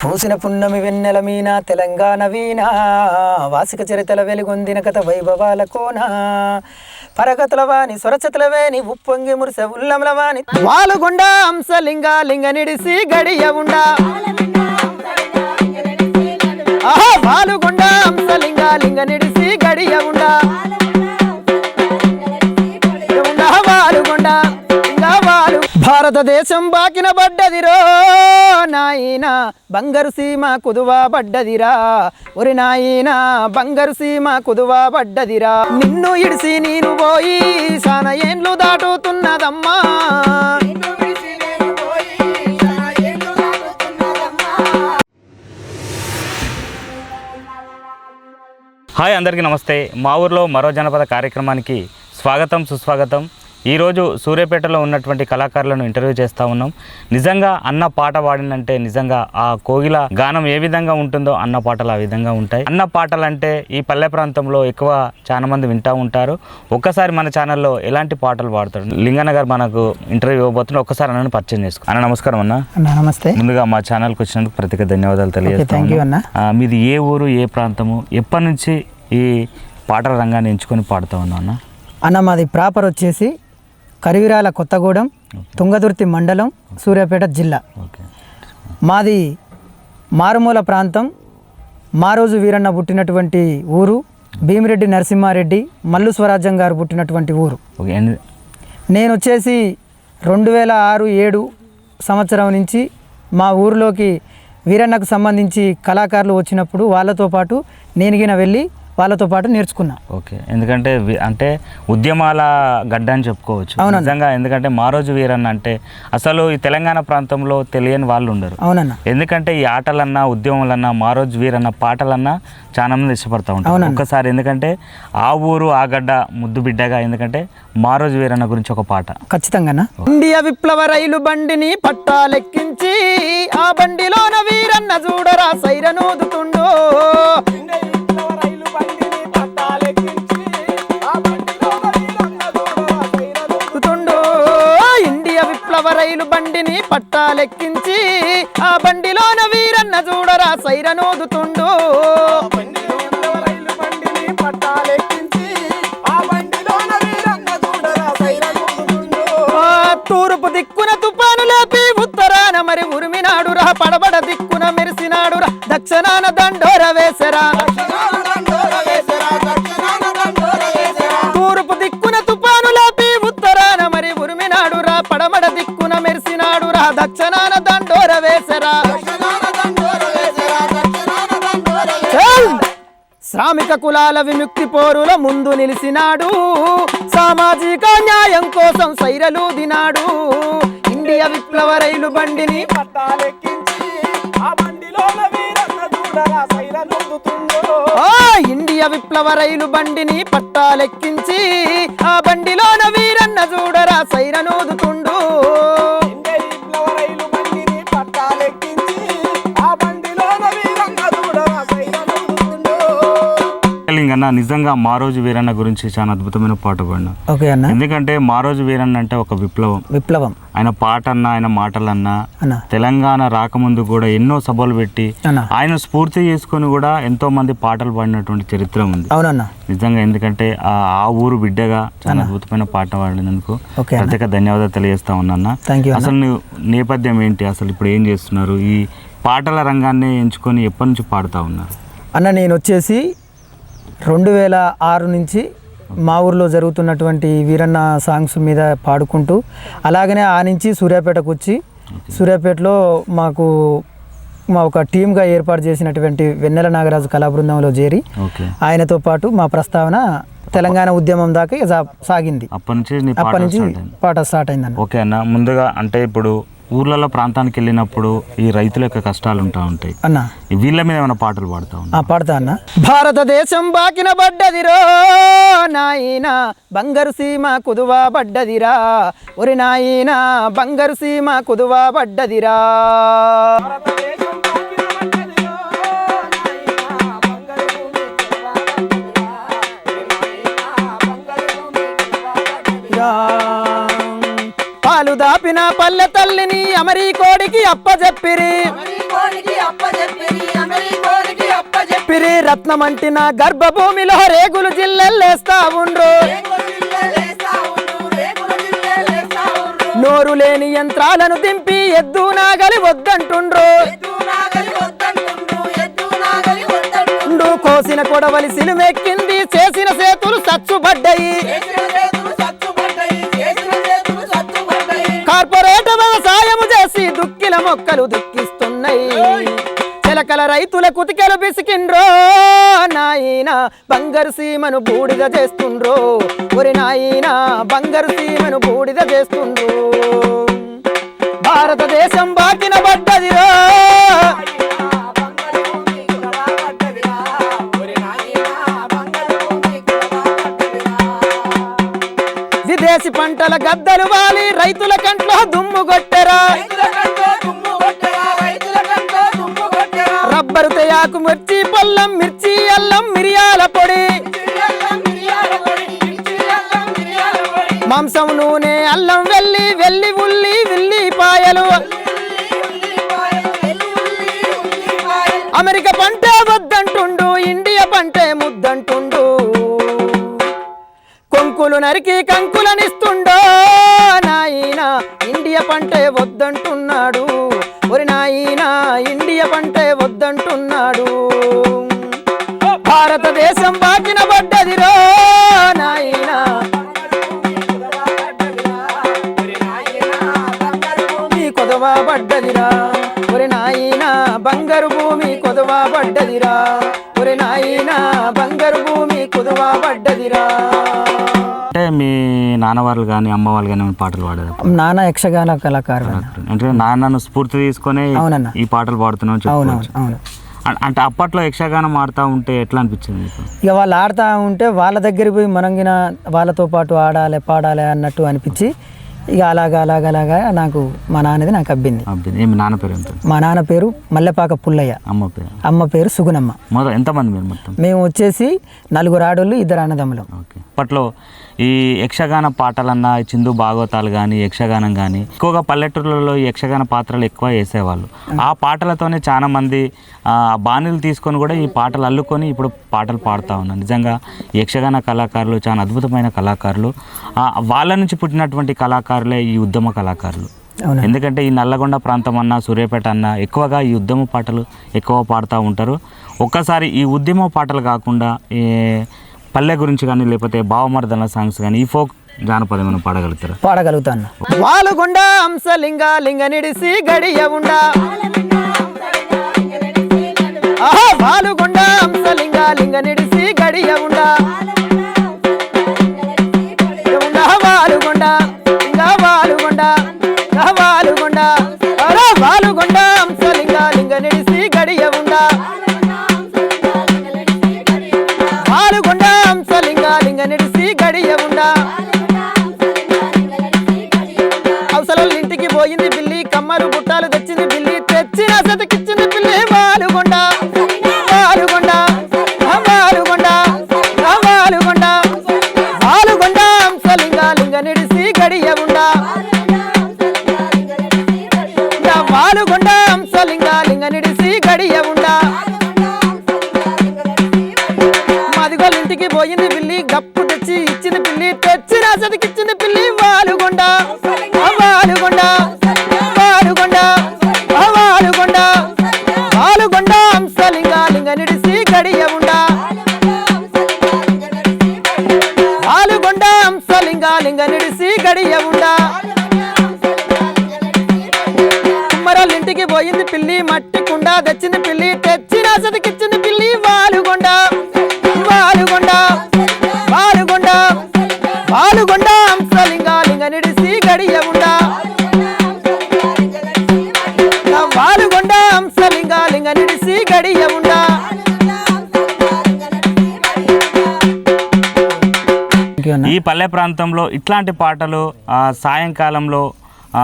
పూసిన పున్నమి వెన్నెల మీన తెలంగాణ వీణ వాసిక చరితల వెలుగొందిన కథ వైభవాల కోన పరగతుల వాణి స్వరచతుల వేణి ఉప్పొంగి మురిసె ఉల్లముల వాణి. వాలుగుండ అంశలింగ లింగ నిడిసి గడియ ఉండా. వాలుగుండ అంశలింగ లింగ నిడిసి గడియ ఉండా. భారతదేశం బాకిన పడ్డదిరో నాయన బంగారు సీమ కుదువా పడ్డదిరా. ఒరి నాయన బంగారు సీమ కుదువా పడ్డదిరా. నిన్ను ఇడిసి నేను పోయి సాన ఏండ్లు దాటుతున్నదమ్మా. హాయ్ అందరికీ నమస్తే. మా ఊర్లో మరో జనపద కార్యక్రమానికి స్వాగతం సుస్వాగతం. ఈరోజు సూర్యాపేటలో ఉన్నటువంటి కళాకారులను ఇంటర్వ్యూ చేస్తూ ఉన్నాం. నిజంగా అన్న పాట పాడినంటే నిజంగా ఆ కోగిల గానం ఏ విధంగా ఉంటుందో అన్న పాటలు ఆ విధంగా ఉంటాయి. అన్న పాటలు అంటే ఈ పల్లె ప్రాంతంలో ఎక్కువ చాలా మంది వింటూ ఉంటారు. ఒక్కసారి మన ఛానల్లో ఎలాంటి పాటలు పాడతాడు లింగన్న గారు మనకు ఇంటర్వ్యూ ఇవ్వబోతున్నారు ఒక్కసారి అన్నను పరిచయం చేసుకో. అన్న నమస్కారం అన్న. నమస్తే. ముందుగా మా ఛానల్కి వచ్చినందుకు ప్రత్యేక ధన్యవాదాలు థ్యాంక్ యూ తెలియజేస్తాను మీది ఏ ఊరు ఏ ప్రాంతము? ఎప్పటి నుంచి ఈ పాటల రంగాన్ని ఎంచుకొని పాడుతా అన్న? అన్న మాది ప్రాపర్ వచ్చేసి కరివిరాల కొత్తగూడెం తుంగదుర్తి మండలం సూర్యాపేట జిల్లా. మాది మారుమూల ప్రాంతం. మారోజు వీరన్న పుట్టినటువంటి ఊరు భీమిరెడ్డి నరసింహారెడ్డి మల్లు స్వరాజ్యం గారు పుట్టినటువంటి ఊరు. నేను వచ్చేసి రెండు వేల ఆరు ఏడు సంవత్సరం నుంచి మా ఊరిలోకి వీరన్నకు సంబంధించి కళాకారులు వచ్చినప్పుడు వాళ్ళతో పాటు నేను గిన వెళ్ళి వాళ్ళతో పాటు నేర్చుకున్నా. ఓకే. ఎందుకంటే అంటే ఉద్యమాల గడ్డ అని చెప్పుకోవచ్చు. నిజంగా ఎందుకంటే మా రోజు వీరన్న అంటే అసలు ఈ తెలంగాణ ప్రాంతంలో తెలియని వాళ్ళు ఉండరు. అవునన్న. ఎందుకంటే ఈ ఆటలన్నా ఉద్యమాలన్నా మా రోజు వీరన్న పాటలన్నా చాలా మంది ఇష్టపడతా ఉంటారు. ఒక్కసారి ఎందుకంటే ఆ ఊరు ఆ గడ్డ ముద్దు బిడ్డగా ఎందుకంటే మా రోజు వీరన్న గురించి ఒక పాట. ఖచ్చితంగా ఇండియా విప్లవ రైలు బండిని పట్టాలెక్కించి ఆ బండిలోన వీరన్న చూడరా సైరనూదుతుండో బండిని పట్టాలెక్కించి ఆ బండిలోన వీరన్న చూడరా సైరనోదుతుండు ఆ తూర్పు దిక్కున తుపాను లేపి ఉత్తరాన మరి ఉరిమినాడురా పడబడ దిక్కున మెరిసినాడురా దక్షిణాన దండోర వేసరా. శ్రామిక కులాల విముక్తి పోరుల ముందు నిలిచినాడు సామాజిక న్యాయం కోసం సైరలు దినాడు. ఇండియా విప్లవ రైలు బండిని ఆ ఇండియా విప్లవ రైలు బండిని పట్టాలెక్కించి ఆ బండిలోన వీరన్న చూడరా సైరనూదుతుండు లింగన్న నిజంగా మా రోజు వీరన్న గురించి చాలా అద్భుతమైన పాట పాడినా. ఓకే అన్న. ఎందుకంటే మా రోజు వీరన్న అంటే ఒక విప్లవం. విప్లవం. ఆయన పాట అన్నా ఆయన మాటలన్నా అన్న. తెలంగాణ రాకముందు కూడా ఎన్నో సభలు పెట్టి అన్న. ఆయన స్ఫూర్తి చేసుకొని కూడా ఎంతో మంది పాటలు పాడినటువంటి చరిత్ర ఉంది. అవునన్న. నిజంగా ఎందుకంటే ఆ ఊరు బిడ్డగా చాలా అద్భుతమైన పాట పాడినందుకు అన్న. ప్రత్యేక ధన్యవాదాలు తెలియజేస్తా ఉన్నా అన్న. అసలు నేపథ్యం ఏంటి? అసలు ఇప్పుడు ఏం చేస్తున్నారు? ఈ పాటల రంగాన్ని ఎంచుకొని ఎప్పటి నుంచి పాడుతా ఉన్నారు? అన్న నేను వచ్చేసి రెండు వేల ఆరు నుంచి మా ఊర్లో జరుగుతున్నటువంటి వీరన్న సాంగ్స్ మీద పాడుకుంటూ అలాగనే ఆ నుంచి సూర్యాపేటకు వచ్చి సూర్యాపేటలో మాకు మా ఒక టీమ్గా ఏర్పాటు చేసినటువంటి వెన్నెల నాగరాజు కళా బృందంలో చేరి ఆయనతో పాటు మా ప్రస్తావన తెలంగాణ ఉద్యమం దాకా సాగింది. అప్పటి నుంచి అప్పటి పాట నుంచి స్టార్ట్ అయింది. పాట స్టార్ట్ అయిందన్న. ఓకే అన్న ముందుగా అంటే ఇప్పుడు ఊర్లలో ప్రాంతానికి వెళ్ళినప్పుడు ఈ రైతుల యొక్క కష్టాలు ఉంటా ఉంటాయి. అన్న. వీళ్ళ మీద ఏమైనా పాటలు పాడుతా ఉన్నా? పాడతా అన్న. భారతదేశం బాకిన పడ్డదిరో నాయన బంగారు సీమ కుదువా పడ్డదిరా ఒరి నాయన బంగారు సీమ కుదువా పడ్డదిరా దాపిన పల్లె తల్లిని అమ అమరీకోడికి అప్పజెప్పిరి పిరి రత్నమంటిన గర్భభూమిలో రేగులు జిల్లెల్లేస్తా ఉండ్రు నోరు లేని యంత్రాలను దింపి ఎద్దు నాగలి వద్దంటుండ్రు. కోసిన కొడవలి సిలుమెక్కింది చేసిన సేతులు సచ్చుబడ్డాయి. మొక్కలు దుక్కిస్తున్నాయి. చిలకల రైతుల కుతికెలు బిసికిండ్రో నాయన బంగారు సీమను బూడిద చేస్తుండ్రో. ఒరి నాయన బంగారు సీమను బూడిద చేస్తుండ్రో. భారతదేశం బాకిన పడ్డదిరో. విదేశీ పంటల గద్దలు వాలి రైతుల కంట్లో దుమ్ము కొట్టెరా రబ్బరు ఆకు మిర్చి పొల్లం మిర్చి అల్లం మిరియాల పొడి. మాంసం నూనె అల్లం వెల్లి వెల్లి ఉల్లి విల్లి పాయలు. అమెరికా పంటే వద్దంటుండు ఇండియా పంటే ముద్దంటుండు. కొంకులు నరికి కంకులనిస్తుండో నాయన ఇండియా పంటే వద్దంటున్నాడు. ఒరి నాయన ఇండియా పంట వద్దంటున్నాడు. భారతదేశం బాకిన పడ్డదిరో నాయన. భూమి. కొదవా పడ్డదిరా ఒరి నాయన బంగారు భూమి కొదవా పడ్డదిరా ఒరి నాయన బంగారు భూమి కొదవా పడ్డదిరా మీ నాన్న వాళ్ళు కానీ అమ్మ వాళ్ళు కానీ పాటలు పాడారు? నాన్న యక్షగాన కళాకారుడు. అంటే నాన్నను స్ఫూర్తి తీసుకొని. ఈ పాటలు పాడుతున్నాం చెప్పుకోవచ్చు. అంటే అప్పట్లో యక్షగానం ఆడుతూ ఉంటే ఎట్లా అనిపించింది ఇక వాళ్ళు ఆడుతూ ఉంటే వాళ్ళ దగ్గరికి పోయి మనంగిన వాళ్ళతో పాటు ఆడాలి పాడాలి అన్నట్టు అనిపించి ఇక అలాగా అలాగా అలాగా నాకు మా నాన్నది నాకు అబ్బింది. అబ్బి ఏమి నాన్న పేరు ఎంత? మా నాన్న పేరు మల్లెపాక పుల్లయ్య. అమ్మ పేరు? అమ్మ పేరు సుగుణమ్మ. మొదలు ఎంతమంది మీరు మొత్తం? మేము వచ్చేసి నలుగురు ఆడోళ్ళు ఇద్దరు అన్నదమ్ములం. ఓకే. అప్పట్లో ఈ యక్షగాన పాటలన్నా చిందు భాగవతాలు కానీ యక్షగానం కానీ ఎక్కువగా పల్లెటూర్లలో యక్షగాన పాత్రలు ఎక్కువ వేసేవాళ్ళు. ఆ. పాటలతోనే చాలా మంది ఆ బాణీలు తీసుకొని కూడా ఈ పాటలు అల్లుకొని ఇప్పుడు పాటలు పాడుతూ ఉన్నారు నిజంగా యక్షగాన కళాకారులు చాలా అద్భుతమైన కళాకారులు. ఆ, వాళ్ళ నుంచి పుట్టినటువంటి కళాకారులే ఈ ఉద్యమ కళాకారులు. ఎందుకంటే ఈ నల్లగొండ ప్రాంతం అన్న సూర్యాపేట అన్న ఎక్కువగా ఈ ఉద్యమ పాటలు ఎక్కువ పాడుతూ ఉంటారు. ఒక్కసారి ఈ ఉద్యమ పాటలు కాకుండా ఈ పల్లె గురించి కానీ లేకపోతే భావమర్దన సాంగ్స్ కానీ ఈ ఫోక్ జానపదం పాడగలుగుతారా? పాడగలుగుతాను. వాలుగుండ హంసలింగ లింగ నిడిసి గడియ ఉండ. లింగ నిడిసి గడియ ఉండ పల్లె ప్రాంతంలో ఇట్లాంటి పాటలు ఆ, సాయంకాలంలో ఆ,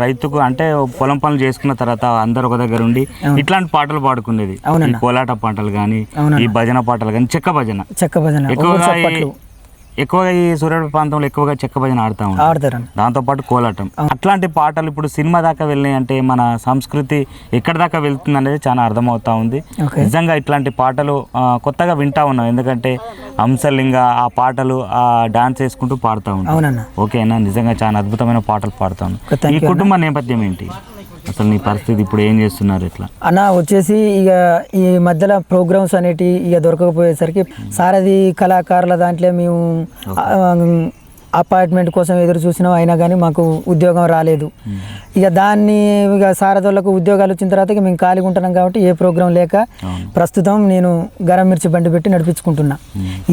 రైతుకు అంటే పొలం పనులు చేసుకున్న తర్వాత అందరు ఒక దగ్గర ఉండి ఇట్లాంటి పాటలు పాడుకునేది. కోలాట పాటలు కానీ. ఈ భజన పాటలు కానీ చెక్క భజన చెక్క భజన ఎక్కువగా ఎక్కువగా ఈ సూర్యాపేట ప్రాంతంలో ఎక్కువగా చెక్క భజన ఆడుతూ ఉంటారు. ఆడతారన్న దాంతోపాటు కోలాటం. అట్లాంటి పాటలు ఇప్పుడు సినిమా దాకా వెళ్ళినాయి అంటే మన సంస్కృతి ఎక్కడి దాకా వెళ్తుంది అనేది చాలా అర్థమవుతా ఉంది. ఓకే. నిజంగా ఇట్లాంటి పాటలు ఆ, కొత్తగా వింటా ఉన్నాం. ఎందుకంటే హంసలింగ ఆ పాటలు ఆ డాన్స్ వేసుకుంటూ పాడుతూ ఉంటాం. అవునన్న. ఓకేనా? నిజంగా చాలా అద్భుతమైన పాటలు పాడుతాను Okay, thank ఈ కుటుంబ నేపథ్యం ఏంటి? అసలు నీ పరిస్థితి ఇప్పుడు ఏం చేస్తున్నారు ఇట్లా? అన్న వచ్చేసి ఇక ఈ మధ్యలో ప్రోగ్రామ్స్ అనేటి ఇక దొరకకపోయేసరికి సారథి కళాకారుల దాంట్లో మేము అపార్ట్మెంట్ కోసం ఎదురు చూసినాం. అయినా కానీ మాకు ఉద్యోగం రాలేదు. ఇక దాన్ని ఇక సారథులకు ఉద్యోగాలు వచ్చిన తర్వాత ఇక మేము ఖాళీగా ఉంటున్నాం కాబట్టి ఏ ప్రోగ్రాం లేక ప్రస్తుతం నేను గరం మిర్చి బండి పెట్టి నడిపించుకుంటున్నా.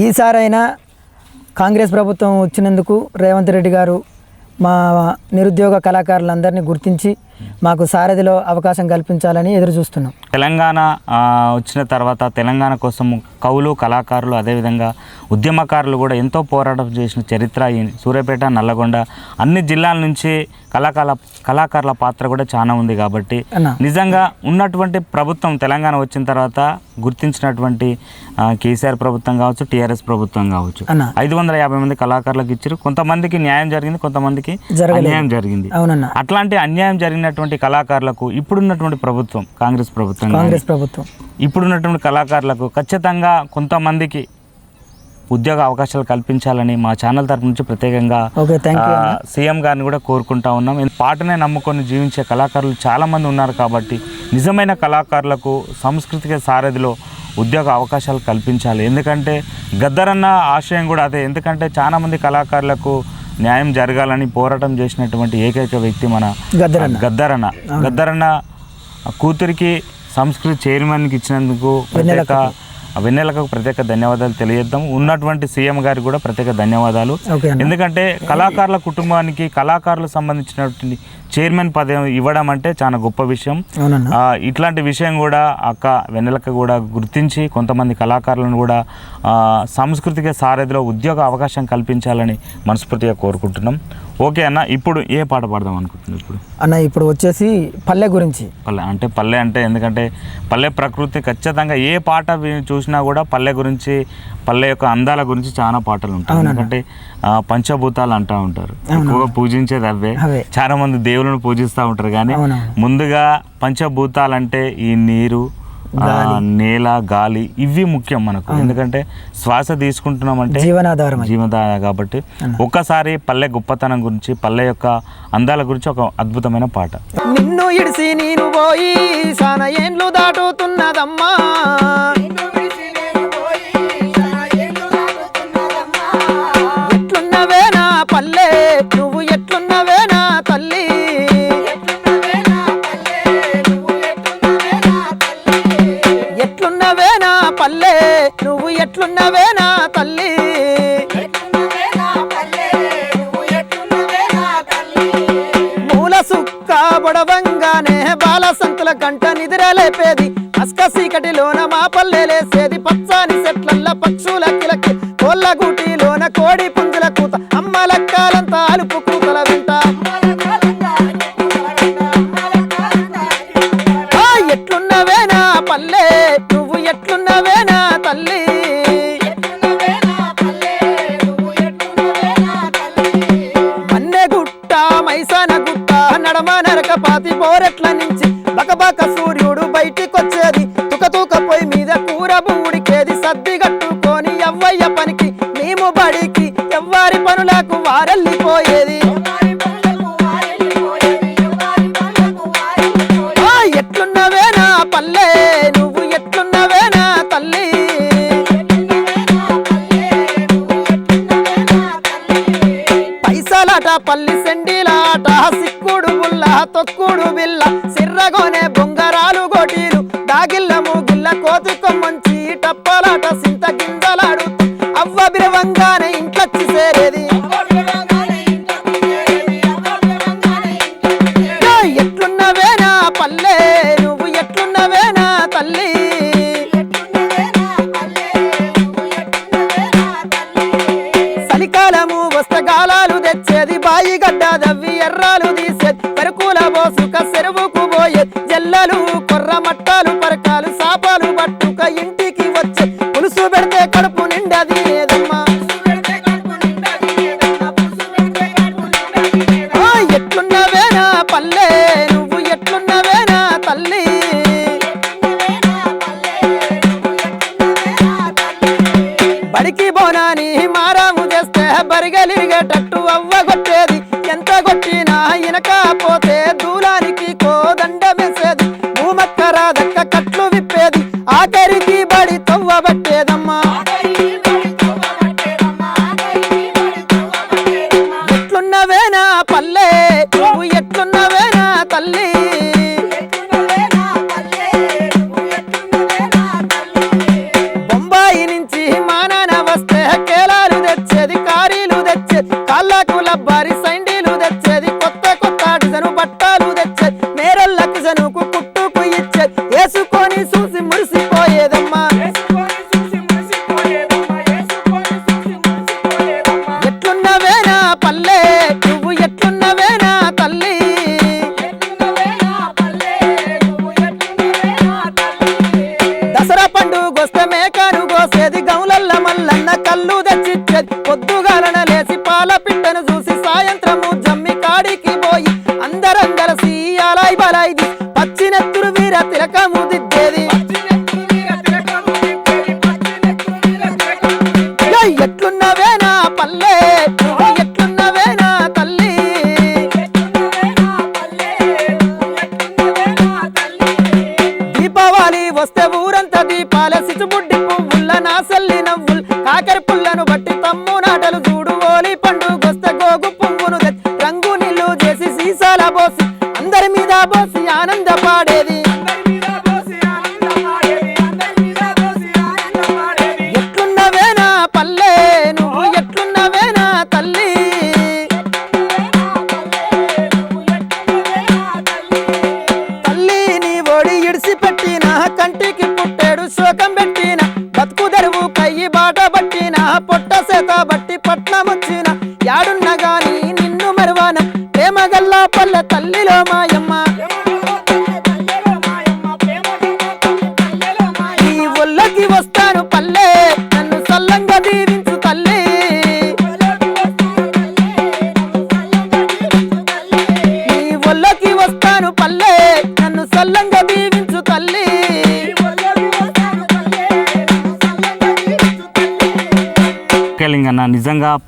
ఈసారైనా కాంగ్రెస్ ప్రభుత్వం వచ్చినందుకు రేవంత్ రెడ్డి గారు మా నిరుద్యోగ కళాకారులందరినీ గుర్తించి మాకు సారథిలో అవకాశం కల్పించాలని ఎదురు చూస్తున్నాం. తెలంగాణ వచ్చిన తర్వాత తెలంగాణ కోసం కవులు కళాకారులు అదేవిధంగా ఉద్యమకారులు కూడా ఎంతో పోరాటం చేసిన చరిత్ర సూర్యాపేట నల్లగొండ అన్ని జిల్లాల నుంచి కళాకాల కళాకారుల పాత్ర కూడా చాలా ఉంది కాబట్టి నిజంగా ఉన్నటువంటి ప్రభుత్వం తెలంగాణ వచ్చిన తర్వాత గుర్తించినటువంటి కేసీఆర్ ప్రభుత్వం కావచ్చు టీఆర్ఎస్ ప్రభుత్వం కావచ్చు. ఐదు వందల యాభై మంది కళాకారులకు ఇచ్చారు. కొంతమందికి న్యాయం జరిగింది కొంతమందికి. అన్యాయం జరిగింది. అట్లాంటి అన్యాయం జరిగినటువంటి కళాకారులకు ఇప్పుడున్నటువంటి ప్రభుత్వం కాంగ్రెస్ ప్రభుత్వం కాంగ్రెస్ ప్రభుత్వం. ఇప్పుడున్నటువంటి కళాకారులకు ఖచ్చితంగా కొంతమందికి ఉద్యోగ అవకాశాలు కల్పించాలని మా ఛానల్ తరపు నుంచి ప్రత్యేకంగా సీఎం గారిని కూడా కోరుకుంటా ఉన్నాం. పాటనే నమ్ముకొని జీవించే కళాకారులు చాలామంది ఉన్నారు కాబట్టి నిజమైన కళాకారులకు సాంస్కృతిక సారథిలో ఉద్యోగ అవకాశాలు కల్పించాలి. ఎందుకంటే గద్దరన్న ఆశయం కూడా అదే. ఎందుకంటే చాలామంది కళాకారులకు న్యాయం జరగాలని పోరాటం చేసినటువంటి ఏకైక వ్యక్తి మన గద్దరన్న. గద్దరన్న. కూతురికి సంస్కృతి చైర్మన్కి ఇచ్చినందుకు ప్రత్యేక వెన్నెలకు ప్రత్యేక ధన్యవాదాలు తెలియజేద్దాం. ఉన్నటువంటి సీఎం గారికి కూడా ప్రత్యేక ధన్యవాదాలు. ఎందుకంటే కళాకారుల కుటుంబానికి కళాకారులకు సంబంధించినటువంటి చైర్మన్ పదవి ఇవ్వడం అంటే చాలా గొప్ప విషయం. ఇట్లాంటి విషయం కూడా అక్క వెన్నెలక్క కూడా గుర్తించి కొంతమంది కళాకారులను కూడా సాంస్కృతిక సారథిలో ఉద్యోగ అవకాశం కల్పించాలని మనస్ఫూర్తిగా కోరుకుంటున్నాం. ఓకే అన్న ఇప్పుడు ఏ పాట పాడదాం అనుకుంటున్నాం ఇప్పుడు? అన్న ఇప్పుడు వచ్చేసి పల్లె గురించి. పల్లె అంటే పల్లె అంటే ఎందుకంటే పల్లె ప్రకృతి ఖచ్చితంగా ఏ పాట వి- చూసినా కూడా పల్లె గురించి పల్లె యొక్క అందాల గురించి చాలా పాటలు ఉంటాయి. ఎందుకంటే పంచభూతాలు అంటూ ఉంటారు. ఎక్కువగా పూజించేది అవే. చాలా మంది దేవులను పూజిస్తూ ఉంటారు కానీ ముందుగా పంచభూతాలంటే ఈ నీరు నేల గాలి ఇవి ముఖ్యం మనకు. ఎందుకంటే శ్వాస తీసుకుంటున్నామంటే జీవనాధారం అది. జీవదాయ కాబట్టి ఒక్కసారి పల్లె గొప్పతనం గురించి పల్లె యొక్క అందాల గురించి ఒక అద్భుతమైన పాట. నిన్ను ఇడిసి నేను పోయి సాన ఏండ్లు దాటుతున్నదమ్మా. బాల సంతుల గంట నిద్రలేపేది అస్క సీకటిలోన మా పల్లెలేసేది పచ్చాని చెట్లల్ల పక్షుల కిలకి కోళ్ళ గూటిలోన కోడి పుంజుల కూత. అమ్మ లక్కాలంతా అలుపు కూతల వింట. ఆ, పల్లె? నువ్వు ఎట్లున్నవేనా తల్లి? మన్నె గుట్ట మైసాన గుట్ట నడమ నరక పాతి పోరెట్ల నుంచి బకబక సూర్యుడు బయటికొచ్చేది. తుకతూక పొయ్యి మీద కూర బూడికేది సద్ది కట్టుకొని ఎవ్వయ్య పనికి మేము బడికి ఎవ్వరి పనులకు వారెళ్ళిపోయేది అవ్వ బిరవంగానే ఇంట్లొచ్చి సేరేది బరిగలిగేటట్టు అవ్వ కొట్టేది అవ్వగొట్టేది. ఎంత కొట్టినా ఇనకపోతే దూలానికి కోదండమేసేది భూమక్క రాదక్క కట్లు విప్పేది. ఆఖరికి బడి తవ్వబట్టేది. పల్లె తమ్ము చూడు ఓలి పండుగొస్తే గోగు పువ్వును రంగు నిల్లు చేసి సీసాల బోసి అందరి మీద బోసి ఆనంద పాడేది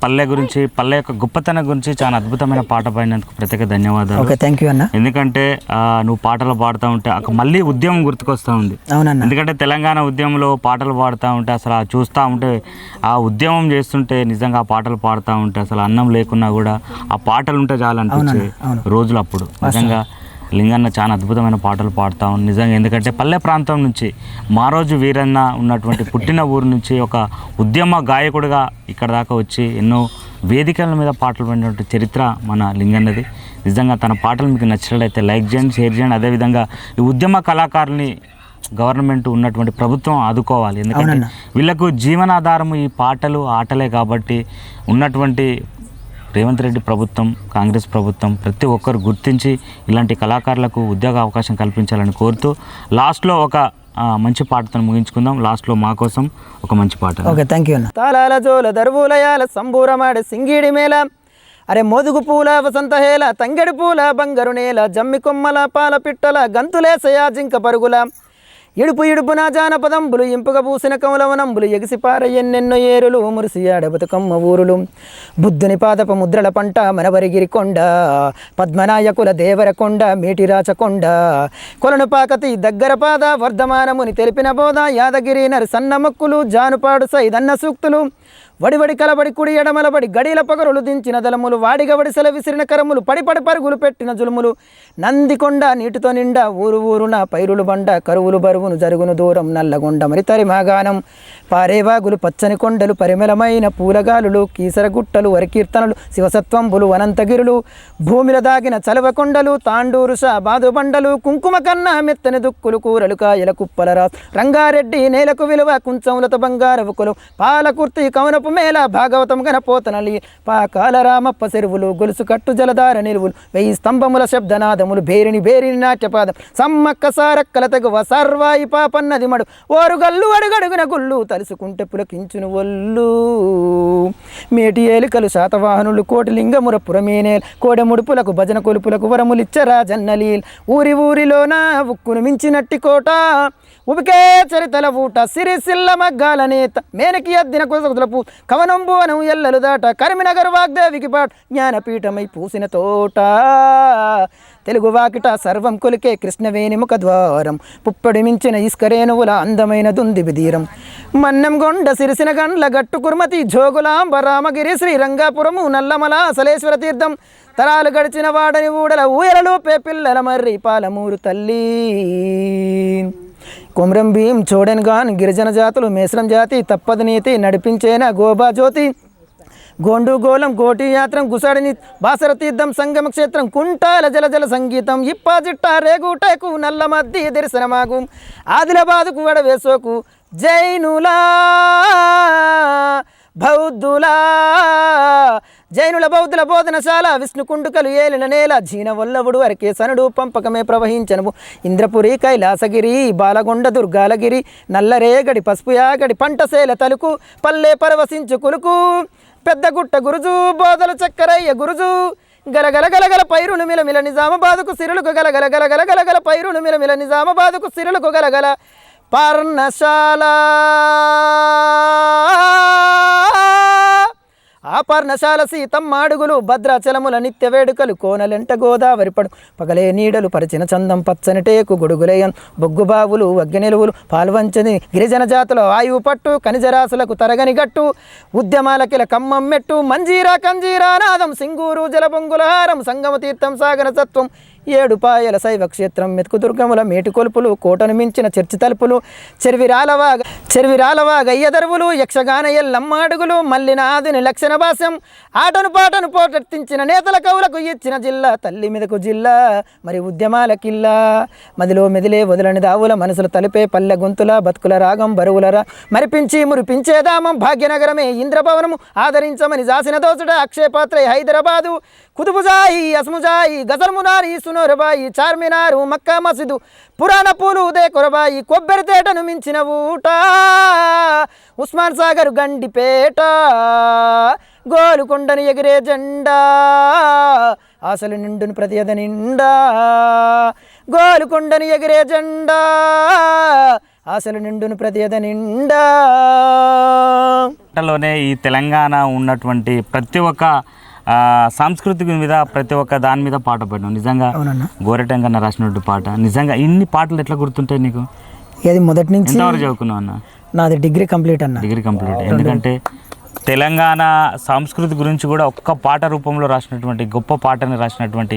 పల్లె గురించి పల్లె యొక్క గొప్పతనం గురించి చాలా అద్భుతమైన పాట పాడినందుకు ప్రత్యేక ధన్యవాదాలు. ఓకే థ్యాంక్ యూ అన్న. ఎందుకంటే నువ్వు పాటలు పాడుతూ ఉంటే అక్కడ మళ్ళీ ఉద్యమం గుర్తుకొస్తూ ఉంది. అవునన్న. ఎందుకంటే తెలంగాణ ఉద్యమంలో పాటలు పాడుతూ ఉంటే అసలు చూస్తూ ఉంటే ఆ ఉద్యమం చేస్తుంటే నిజంగా ఆ పాటలు పాడుతూ ఉంటే అసలు అన్నం లేకున్నా కూడా ఆ పాటలు ఉంటే చాలు అనిపించే రోజులు అప్పుడు నిజంగా లింగన్న చాలా అద్భుతమైన పాటలు పాడుతా నిజంగా ఎందుకంటే పల్లె ప్రాంతం నుంచి మారోజు వీరన్న ఉన్నటువంటి పుట్టిన ఊరు నుంచి ఒక ఉద్యమ గాయకుడిగా ఇక్కడ దాకా వచ్చి ఎన్నో వేదికల మీద పాటలు పాడినటువంటి చరిత్ర మన లింగన్నది. నిజంగా తన పాటలు మీకు నచ్చినట్లయితే లైక్ చేయండి షేర్ చేయండి. అదేవిధంగా ఈ ఉద్యమ కళాకారుల్ని గవర్నమెంట్ ఉన్నటువంటి ప్రభుత్వం ఆదుకోవాలి. ఎందుకంటే వీళ్ళకు జీవనాధారము ఈ పాటలు ఆటలే కాబట్టి ఉన్నటువంటి రేవంత్ రెడ్డి ప్రభుత్వం కాంగ్రెస్ ప్రభుత్వం ప్రతి ఒక్కరు గుర్తించి ఇలాంటి కళాకారులకు ఉద్యోగ అవకాశం కల్పించాలని కోరుతూ లాస్ట్లో ఒక మంచి పాటతో ముగించుకుందాం. లాస్ట్లో మా కోసం ఒక మంచి పాట. ఓకే థ్యాంక్ యూ తాళాల జోల దరువులయాల సంబూరమాడ సింగిడి మేళ. అరే మోదుగు పూల వసంత హేల తంగెడి పూల బంగారు నేల జమ్మి కొమ్మల పాల పిట్టల గంతులేసయా జింక పరుగుల. ఇడుపు నా జానపదంబులు ఇంపుగా పూసిన కమలవనంబులు ఎగిసిపార ఏరులు మురిసి ఆడబతుకమ్మ ఊరులు. బుద్ధుని పాదప ముద్రల పంట మనవరిగిరి కొండ పద్మనాయకుల దేవర కొండ మేటిరాచ కొలను పాకతి దగ్గర పాద వర్ధమానముని తెలిపిన బోధ యాదగిరి నరి సన్నమక్కులు జానుపాడు సైదన్న సూక్తులు. వడివడి కలబడి కుడి ఎడమలబడి గడిల పగరులు దించిన దళములు వాడిగవడి సెలవిసిరిన విసిరిన కరములు పడిపడి పరుగులు పెట్టిన జులుములు నందికొండ నీటితో నిండా ఊరు ఊరున పైరులు బండ కరువులు బరువును జరుగును దూరం నల్లగొండ మరి తరిమాగానం పారేవాగులు పచ్చని కొండలు పరిమళమైన పూలగాలులు కీసరగుట్టలు వరికీర్తనలు వరకీర్తనలు శివసత్వంబులు అనంతగిరులు భూమిల దాగిన చలవకొండలు తాండూరు బాదుబండలు కుంకుమ కన్నా మెత్తని దుక్కులు కూరలు కాయల కుప్పల రంగారెడ్డి నేలకు విలువ కుంచములత బంగారవుకులు పాలకుర్తి కవనపు మేళ భాగవతం గణపోతనలి. పాకాల రామప్ప చెరువులు గొలుసు కట్టు జలధార నిలువులు వెయ్యి స్తంభముల శబ్దనాదములు భేరిని భేరిని నాట్యపాదం. సమ్మక్క సారక్కల తగువ సర్వాయి పాపన్నది మడు. ఓరుగల్లు అడుగడుగున గుళ్ళు తలుసుకుంటే పులకించును ఒళ్ళు. మేటి ఏలికలు శాతవాహనులు కోటి లింగముర పురమేనేల్ కోడె ముడుపులకు భజన కొలుపులకు వరములిచ్చ రాజన్నలీల్. ఊరి ఊరిలోన ఉక్కును మించినట్టి కోట. ఉబికే చరితల ఊట సిరిసిల్ల మగ్గాల నేత. మేనకి అద్దిన కుసకుతులపు కవనం భువనం ఎల్లలు దాట కరిమినగర్ వాగ్దేవికి పాట జ్ఞానపీఠమై పూసిన తోట. తెలుగు వాకిట సర్వం కొలికే కృష్ణవేణి ముఖ ద్వారం పుప్పడి మించిన ఇస్కరేణువుల అందమైన దుంది బిదీరం మన్నం గొండ సిరిసిన గండ్ల గట్టు కుర్మతి జోగులాంబ రామగిరి శ్రీరంగాపురము నల్లమల సలేశ్వర తీర్థం. తరాలు గడిచిన వాడని ఊడల ఊయలలో పే పిల్లల మర్రి పాలమూరు తల్లి. కుమ్రం భీం చూడన్ గాన్ గిరిజన జాతులు మేసరం జాతి తప్పదు నీతి నడిపించేన గోబా జ్యోతి. గోండు కోటి యాత్రం గుసాడిని బాసరతీర్థం సంగమ క్షేత్రం కుంటాల జల జల సంగీతం ఇప్పా జిట్ట రేగుటకు నల్ల మద్ది దర్శనమాగు. ఆదిలాబాదుకు వడవేసోకు జైనులా. బౌద్ధులా జైనుల బౌద్ధుల బోధనశాల విష్ణుకుండుకలు ఏలిన నేల జీన వల్లవుడు అరకే సనుడు పంపకమే ప్రవహించను ఇంద్రపురి కైలాసగిరి బాలగొండ దుర్గాలగిరి నల్లరేగడి పసుపు యాగడి పంటసేల తలుకు పల్లె పరవశించు కులుకు పెద్దగుట్ట గురుజు బోధలు చక్కరయ్య గురుజు గలగల గలగల పైరులు మిలమిల నిజామాబాదుకు సిరులకు గలగల గలగల గలగల పైరులు మిలమిల నిజామాబాదుకు సిరులకు గలగల పర్ణశాల ఆ పర్ణశాల సీతమ్మ అడుగులు భద్రాచలముల నిత్య వేడుకలు కోనలెంట గోదావరి పడు. పగలే నీడలు పరిచిన చందం పచ్చని టేకు గొడుగులేయం బొగ్గు బావులు వగ్గె నిలువులు పాల్వంచని గిరిజన జాతుల ఆయువు పట్టు ఖనిజరాశులకు తరగని గట్టు ఉద్యమాలకిల కమ్మం మెట్టు మంజీరా కంజీరా నాదం సింగూరు జలబొంగులహారం సంగమ తీర్థం సాగర సత్వం ఏడుపాయల శైవ క్షేత్రం. మెతుకు దుర్గముల మేటికొలుపులు కోటను మించిన చర్చి తలుపులు చెర్విరాలవాగ చెర్విరాలవాగ అయ్యదరువులు యక్షగాన ఎల్లమ్మాడుగులు మల్లినాదుని లక్షణ భాష్యం. ఆటను పాటను పోటెత్తించిన నేతల కవులకు ఇచ్చిన జిల్లా తల్లి మెదకు జిల్లా మరి ఉద్యమాల కిల్లా. మదిలో మెదిలే వదలని దావుల మనసులు తలిపే పల్లె గొంతుల బతుకుల రాగం బరువులరా మరిపించి మురిపించేదామం భాగ్యనగరమే ఇంద్రభవనము. ఆదరించమని జాసిన దోసుడ అక్షయపాత్ర హైదరాబాదు. కుతుబుజాయి అస్ముజాయి గజల్మునారి సునోరబాయి చార్మినారు మక్కా మసీదు పురాణ పూలు ఉదయ కొరబాయి కొబ్బరి తేటను మించిన ఊట. ఉస్మాన్ సాగర్ గండిపేట గోలుకొండను ఎగిరే జెండా ఆశలు నిండును ప్రతియద నిండా. గోలుకొండను ఎగిరే జెండా ఆశలు నిండును ప్రతియద నిండా. ఈ తెలంగాణ ఉన్నటువంటి ప్రతి ఒక్క సాంస్కృతిక మీద ప్రతి ఒక్క దాని మీద పాట పాడినాం నిజంగా గోరెటంకన్న రాసినట్టు పాట. నిజంగా ఇన్ని పాటలు ఎట్లా గుర్తుంటాయి నీకు? ఇది మొదటి నుంచి చదువుకున్నావు అన్న? నాది డిగ్రీ కంప్లీట్ అన్న. Degree complete. ఎందుకంటే తెలంగాణ సంస్కృతి గురించి కూడా ఒక్క పాట రూపంలో రాసినటువంటి గొప్ప పాటని రాసినటువంటి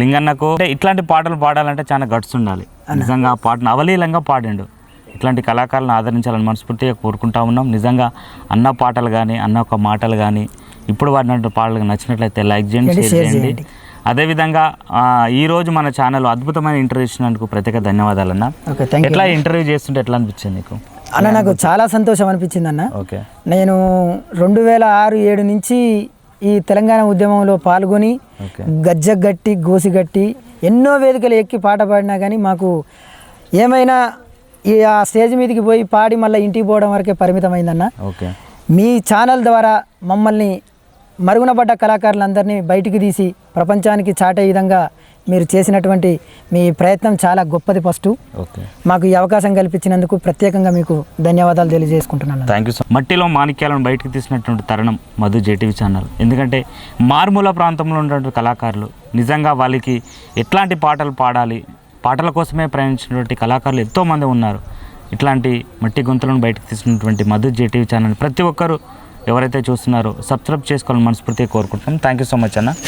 లింగన్నకు అంటే ఇట్లాంటి పాటలు పాడాలంటే చాలా గట్స్ ఉండాలి. నిజంగా ఆ పాటను అవలీలంగా పాడిండు. ఇట్లాంటి కళాకారులను ఆదరించాలని మనస్ఫూర్తిగా కోరుకుంటా ఉన్నాం. నిజంగా అన్న పాటలు కానీ అన్న ఒక మాటలు కానీ ఇప్పుడు వాడినటువంటి పాటలకు నచ్చినట్లయితే లైక్ చేయండి షేర్ చేయండి. అదేవిధంగా ఆ, ఈ రోజు మన ఛానల్ అద్భుతమైన ఇంటర్వ్యూ ఇచ్చినందుకు ప్రత్యేక ధన్యవాదాలు అన్న ఓకే థ్యాంక్ యూ ఎట్లా ఇంటర్వ్యూ చేస్తుంటే ఎట్లా అనిపించింది నీకు? అన్న నాకు చాలా సంతోషం అనిపించింది అన్న ఓకే. నేను రెండు వేల ఆరు ఏడు నుంచి ఈ తెలంగాణ ఉద్యమంలో పాల్గొని గజ్జగట్టి గోసిగట్టి ఎన్నో వేదికలు ఎక్కి పాట పాడినా కానీ మాకు ఏమైనా ఈ ఆ స్టేజ్ మీదకి పోయి పాడి మళ్ళీ ఇంటికి పోవడం వరకే పరిమితమైందన్న. ఓకే. మీ ఛానల్ ద్వారా మమ్మల్ని మరుగునపడ్డ కళాకారులందరినీ బయటికి తీసి ప్రపంచానికి చాటే విధంగా మీరు చేసినటువంటి మీ ప్రయత్నం చాలా గొప్పది ఫస్ట్. ఓకే. మాకు ఈ అవకాశం కల్పించినందుకు ప్రత్యేకంగా మీకు ధన్యవాదాలు తెలియజేసుకుంటున్నాను. థ్యాంక్ యూ మట్టిలో మాణిక్యాలను బయటకు తీసినటువంటి తరుణం మధు జేటీవీ ఛానల్. ఎందుకంటే మారుమూల ప్రాంతంలో ఉన్నటువంటి కళాకారులు నిజంగా వాళ్ళకి ఎట్లాంటి పాటలు పాడాలి పాటల కోసమే ప్రయాణించినటువంటి కళాకారులు ఎంతోమంది ఉన్నారు. ఇట్లాంటి మట్టి గొంతులను బయటకు తీసినటువంటి మధు జేటీవీ ఛానల్ ప్రతి ఒక్కరూ ఎవరైతే చూస్తున్నారో సబ్స్క్రైబ్ చేసుకోవాలని మనస్ఫూర్తిగా కోరుకుంటున్నాం థ్యాంక్ యూ సో మచ్ అన్న.